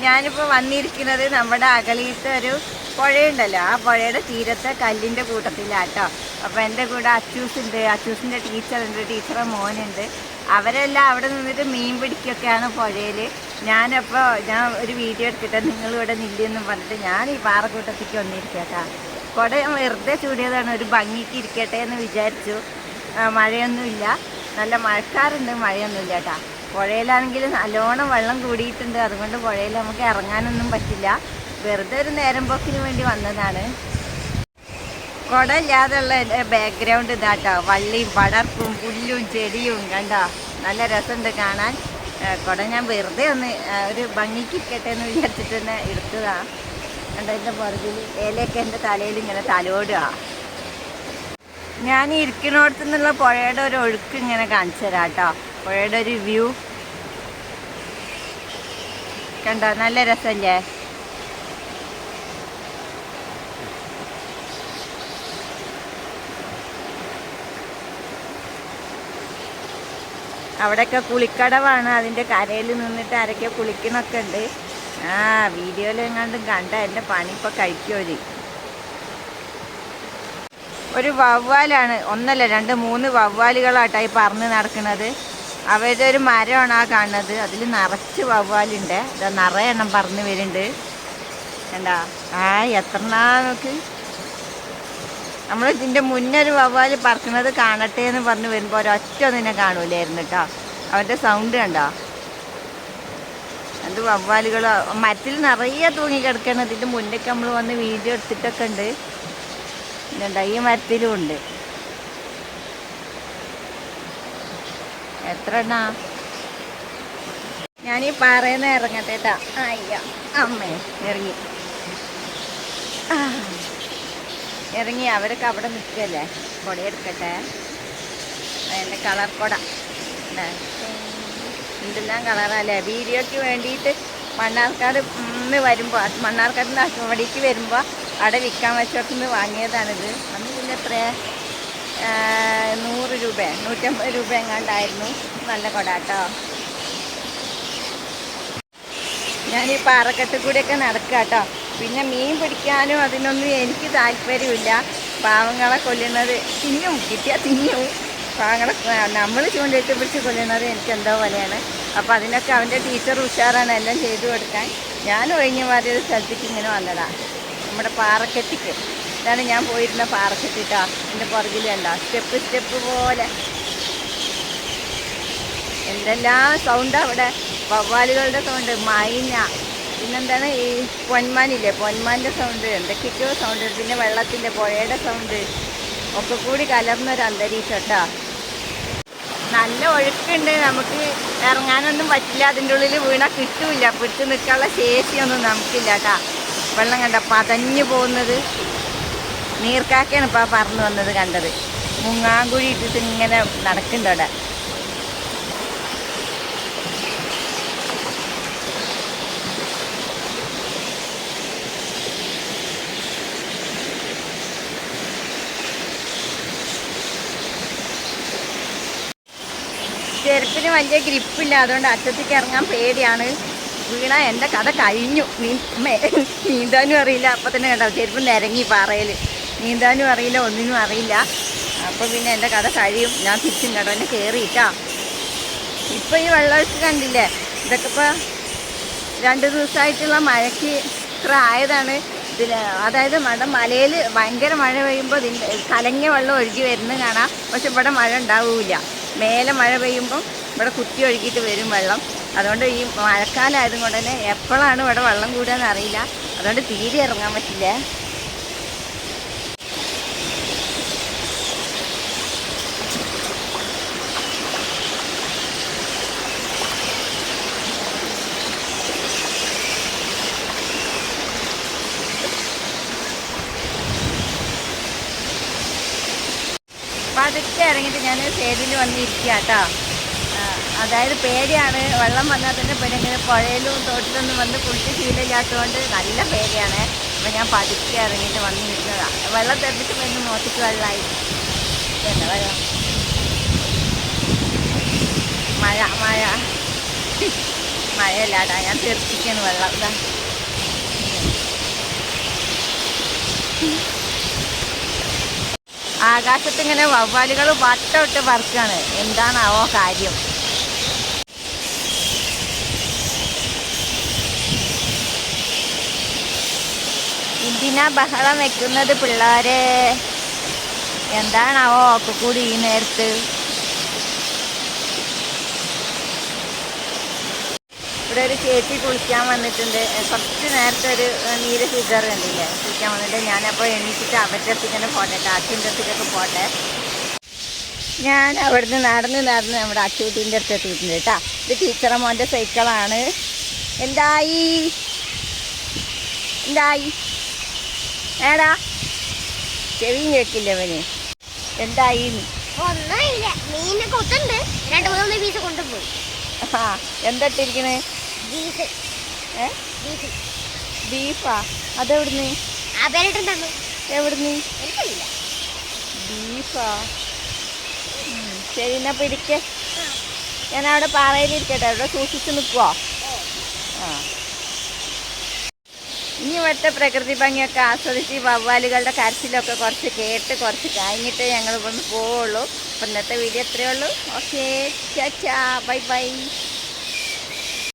ഞാനിപ്പോൾ വന്നിരിക്കുന്നത് നമ്മുടെ അകലിയത്തെ ഒരു പുഴയുണ്ടല്ലോ. ആ പുഴയുടെ തീരത്തെ കല്ലിന്റെ കൂട്ടത്തിലാട്ടോ. അപ്പോൾ എന്റെ കൂടെ അച്ചൂസുണ്ട്. അച്ചൂസിന്റെ ടീച്ചറുണ്ട്. ടീച്ചറെ മോനുണ്ട്. അവരെല്ലാം അവിടെ നിന്നിട്ട് മീൻ പിടിക്കൊക്കെയാണ് പുഴയിൽ ഞാനപ്പോൾ ഞാൻ ഒരു വീഡിയോ എടുത്തിട്ട് നിങ്ങളിവിടെ നില്ലെന്നും പറഞ്ഞിട്ട് ഞാൻ ഈ പാറക്കൂട്ടത്തേക്ക് വന്നിരിക്കട്ടാ. കുട വെറുതെ ചൂടിയതാണ്. ഒരു ഭംഗിക്ക് ഇരിക്കട്ടെ എന്ന് വിചാരിച്ചു. മഴയൊന്നുമില്ല. നല്ല മഴക്കാറുണ്ട്. മഴയൊന്നുമില്ല കേട്ടാ പുഴയിലാണെങ്കിൽ നല്ലോണം വെള്ളം കൂടിയിട്ടുണ്ട്. അതുകൊണ്ട് പുഴയിൽ നമുക്ക് ഇറങ്ങാനൊന്നും പറ്റില്ല. വെറുതെ ഒരു നേരം പോക്കിന് വേണ്ടി വന്നതാണ്. കുട ഇല്ലാതെയുള്ള ബാക്ക്ഗ്രൗണ്ട് ഇതാട്ടോ. വള്ളിയും പടർപ്പും പുല്ലും ചെടിയും കണ്ടോ? നല്ല രസമുണ്ട് കാണാൻ. കുട ഞാൻ വെറുതെ ഒന്ന് ഒരു ഭംഗിക്ക് ഇരിക്കട്ടെ എന്ന് വിചാരിച്ചിട്ട് തന്നെ എടുത്തതാണ് കണ്ടോ എന്റെ പുറകിൽ ഇലയൊക്കെ എന്റെ തലയിൽ ഇങ്ങനെ തലോടുക ഞാൻ ഇരിക്കുന്നിടത്തു നിന്നുള്ള പുഴയുടെ ഒരു ഒഴുക്ക് ഇങ്ങനെ കാണിച്ചു തരാം കേട്ടോ പുഴയുടെ ഒരു വ്യൂ. കണ്ടോ? നല്ല രസമല്ലേ അവിടെയൊക്കെ കുളിക്കടവാണ്. അതിന്റെ കരയിൽ നിന്നിട്ട് ആരൊക്കെ കുളിക്കണൊക്കെ ഉണ്ട്. ആ വീഡിയോയിൽ എങ്ങാണ്ടും കണ്ട എന്റെ പണി ഇപ്പോൾ കഴിക്കുമോ ഒരു വവ്വാലാണ്. ഒന്നല്ല രണ്ട് മൂന്ന് വവ്വാലുകളാട്ടായി പറന്ന് നടക്കുന്നത് അവരുടെ ഒരു മരമാണ് ആ കാണുന്നത്. അതിൽ നിറച്ച് വവ്വാലുണ്ട്. ഇതാ നിറയെ എണ്ണം പറന്ന് വരുന്നുണ്ട്. കണ്ടാ? ആ എത്ര നോക്ക്. നമ്മൾ ഇതിന്റെ മുന്നേ ഒരു വവ്വാൽ പറക്കുന്നത് കാണട്ടെ എന്ന് പറഞ്ഞ് വരുമ്പോൾ ഒരൊറ്റ ഒന്നിനെ കാണൂലായിരുന്നു കേട്ടോ. അവന്റെ സൗണ്ട് കണ്ടോ? അത് വവ്വാലുകൾ മരത്തിൽ നിറയെ തൂങ്ങി കിടക്കണം ഇതിന്റെ മുന്നേക്ക് നമ്മൾ വന്ന് വീഡിയോ എടുത്തിട്ടൊക്കെ ഉണ്ട്. ഇതുണ്ട്? ഈ മരത്തിലും ഉണ്ട്. എത്ര എണ്ണാ ഞാനീ ഈ പാറയിൽ ഇറങ്ങട്ടെ കേട്ടാ അയ്യ അമ്മേ ഇറങ്ങി. ഇറങ്ങി അവരൊക്കെ അവിടെ നിൽക്കല്ലേ? കൊടയെടുക്കട്ടെ അതിന്റെ കളർ കൊട. എന്തെല്ലാം കളറല്ലേ? വീഡിയോയ്ക്ക് വേണ്ടിയിട്ട് മണ്ണാർക്കാട് ഇന്ന് വരുമ്പോൾ മണ്ണാർക്കാട് അടിക്ക് വരുമ്പോൾ അവിടെ വിൽക്കാൻ വെച്ചോട്ടുനിന്ന് വാങ്ങിയതാണിത്. അന്ന് പിന്നെ എത്ര നൂറ് രൂപ നൂറ്റമ്പത് രൂപ എങ്ങാണ്ടായിരുന്നു. നല്ല കൊട കേട്ടോ ഞാൻ ഈ പാറക്കെട്ട് കൂടിയൊക്കെ നടക്കുക കേട്ടോ പിന്നെ മീൻ പിടിക്കാനും അതിനൊന്നും എനിക്ക് താല്പര്യമില്ല. പാവങ്ങളെ കൊല്ലുന്നത് തിന്നും കിട്ടിയാൽ തിന്നും. പാവങ്ങളെ നമ്മൾ ചൂണ്ടിട്ട് പിടിച്ച് കൊല്ലുന്നത് എനിക്ക് എന്തോ പോലെയാണ്. അപ്പോൾ അതിനൊക്കെ അവന്റെ ടീച്ചർ ഉഷാറാണ് എല്ലാം ചെയ്തു കൊടുക്കാൻ. ഞാൻ ഒഴിഞ്ഞു മാറിയ ഒരു സ്ഥലത്തേക്ക് ഇങ്ങനെ വന്നതാണ് നമ്മുടെ പാറക്കെട്ടിക്ക്. ഇതാണ് ഞാൻ പോയിരുന്ന പാറക്കെട്ടിട്ടാ എന്റെ പുറകിൽ കണ്ടോ? സ്റ്റെപ്പ് സ്റ്റെപ്പ് പോലെ. എന്തെല്ലാം സൗണ്ട് അവിടെ? വവ്വാലുകളുടെ സൗണ്ട് മൈന. പിന്നെന്താണ് ഈ പൊന്മാനില്ലേ? പൊന്മാന്റെ സൗണ്ട് എന്തൊക്കെയൊക്കെയോ സൗണ്ട് പിന്നെ വെള്ളത്തിന്റെ പുഴയുടെ സൗണ്ട് ഒക്കെ കൂടി കലർന്നൊരു അന്തരീക്ഷം കേട്ടോ നല്ല ഒഴുക്കുണ്ട്. നമുക്ക് ഇറങ്ങാനൊന്നും പറ്റില്ല. അതിന്റെ ഉള്ളിൽ വീണാൽ കിട്ടൂല പിടിച്ച് നിൽക്കാനുള്ള ശേഷിയൊന്നും നമുക്കില്ല കേട്ടാ വെള്ളം കണ്ട പതഞ്ഞു പോകുന്നത്. നീർക്കാക്കയാണ് ഇപ്പോൾ പറന്നു വന്നത് കണ്ടത്. മുങ്ങാങ്കുഴി ഇട്ടിട്ട് ഇങ്ങനെ നടക്കുന്നുണ്ട് അവിടെ. ചെരുപ്പിന് വലിയ ഗ്രിപ്പില്ല അതുകൊണ്ട് അറ്റത്തേക്ക് ഇറങ്ങാൻ പേടിയാണ്. വീണ എന്റെ കഥ കഴിഞ്ഞു. നീ നീന്താനും അറിയില്ല. അപ്പം തന്നെ കണ്ടോ ചെരുപ്പ് നിരങ്ങി പാറയിൽ നീന്താനും അറിയില്ല ഒന്നിനും അറിയില്ല. അപ്പോൾ പിന്നെ എന്റെ കഥ കഴിയും. ഞാൻ തിരിച്ചും എന്നെ കയറിയിട്ടാ ഇപ്പം ഈ വെള്ളമൊക്കെ കണ്ടില്ലേ? ഇതൊക്കെ ഇപ്പോൾ രണ്ട് ദിവസമായിട്ടുള്ള മഴയ്ക്ക് ഇത്ര ആയതാണ്. ഇതിൽ അതായത് മഴ മലയിൽ ഭയങ്കര മഴ പെയ്യുമ്പോൾ ഇതിന്റെ കലങ്ങിയ വെള്ളം ഒഴുകി വരുന്നത് കാണാം. പക്ഷെ ഇവിടെ മഴ ഉണ്ടാവില്ല. മേലെ മഴ പെയ്യുമ്പം ഇവിടെ കുത്തി ഒഴുകിയിട്ട് വരും വെള്ളം. അതുകൊണ്ട് ഈ മഴക്കാലം ആയതുകൊണ്ട് തന്നെ എപ്പോഴാണ് ഇവിടെ വെള്ളം കൂടുകയെന്ന് അറിയില്ല അതുകൊണ്ട് തീരെ ഇറങ്ങാൻ പറ്റില്ല. പതുക്കെ ഇറങ്ങിയിട്ട് ഞാൻ സൈഡിൽ വന്നിരിക്കുക കേട്ടോ അതായത് പേടിയാണ്. വെള്ളം വന്നാൽ തന്നെ പിന്നെ ഇങ്ങനെ പുഴയിലും തോട്ടിലൊന്നും വന്ന് കുളിച്ച് ശീലമില്ലാത്തതുകൊണ്ട് നല്ല പേടിയാണ്. അപ്പം ഞാൻ പതുക്കെ ഇറങ്ങിയിട്ട് വന്നിരുന്നതാണ് വെള്ളം തെറിച്ചിട്ട് വന്ന് മോത്തിക്ക് വെള്ളമായി. എന്താ വെള്ളം? മഴ മഴ. മഴയല്ലാടാ ഞാൻ തീർച്ചിക്കാണ് വെള്ളം. ഇതാ ആകാശത്ത് ഇങ്ങനെ വവ്വാലുകൾ വട്ടമിട്ട് പറക്കുകയാണ് എന്താണാവോ കാര്യം. എന്തിനാ ബഹളം വെക്കുന്നത് പിള്ളേരെ? എന്താണാവോ ഒക്കെ കൂടി ഈ നേരത്ത്? ഇവിടെ ഒരു ചേച്ചി കുളിക്കാൻ വന്നിട്ടുണ്ട്. കുറച്ച് നേരത്തെ ഒരു നീല ഫിഗർ കണ്ടില്ലേ? കുളിക്കാൻ വന്നിട്ട് ഞാനപ്പോൾ എണീറ്റിട്ട് അവരുടെ അടുത്തേക്ക് പോട്ടെ അച്ഛന്റെ അടുത്തേക്കൊക്കെ പോട്ടെ. ഞാൻ അവിടുന്ന് നടന്ന് നടന്ന് നമ്മുടെ അച്ചൂട്ടീന്റെ അടുത്ത് എത്തിയിട്ടുണ്ട് കേട്ടോ. ഇത് ടീച്ചറെ മോന്റെ സൈക്കിളാണ്. എന്തായി? എന്തായി? ഏടാ? ചെവിയും കേൾക്കില്ല അവന്. എന്തായി? ഒന്നുമില്ല. മീനെ കൊത്തുണ്ട് രണ്ട് മൂന്ന് പീസ് കൊണ്ടുപോയി. ആ എന്തിട്ടിരിക്കണേ? ബീഫ് ഏ ബീഫ്. അതെവിടുന്ന്? എവിടുന്ന്? ബീഫാ? ശരി എന്നാ പിടിക്കേ ഞാൻ അവിടെ പാറയിലിരിക്കട്ടെ അവിടെ സൂക്ഷിച്ച് നിൽക്കുവോ ആ. ഇനി ഇവിടുത്തെ പ്രകൃതി ഭംഗിയൊക്കെ ആസ്വദിച്ച് ഈ വവ്വാലുകളുടെ കരച്ചിലൊക്കെ കുറച്ച് കേട്ട് കുറച്ച് കഴിഞ്ഞിട്ട് ഞങ്ങൾ ഇവിടുന്ന് പോവുള്ളൂ. അപ്പം ഇന്നത്തെ വീഡിയോ എത്രയേ ഉള്ളൂ. ഓക്കെ. ചാ ബൈ ബൈ.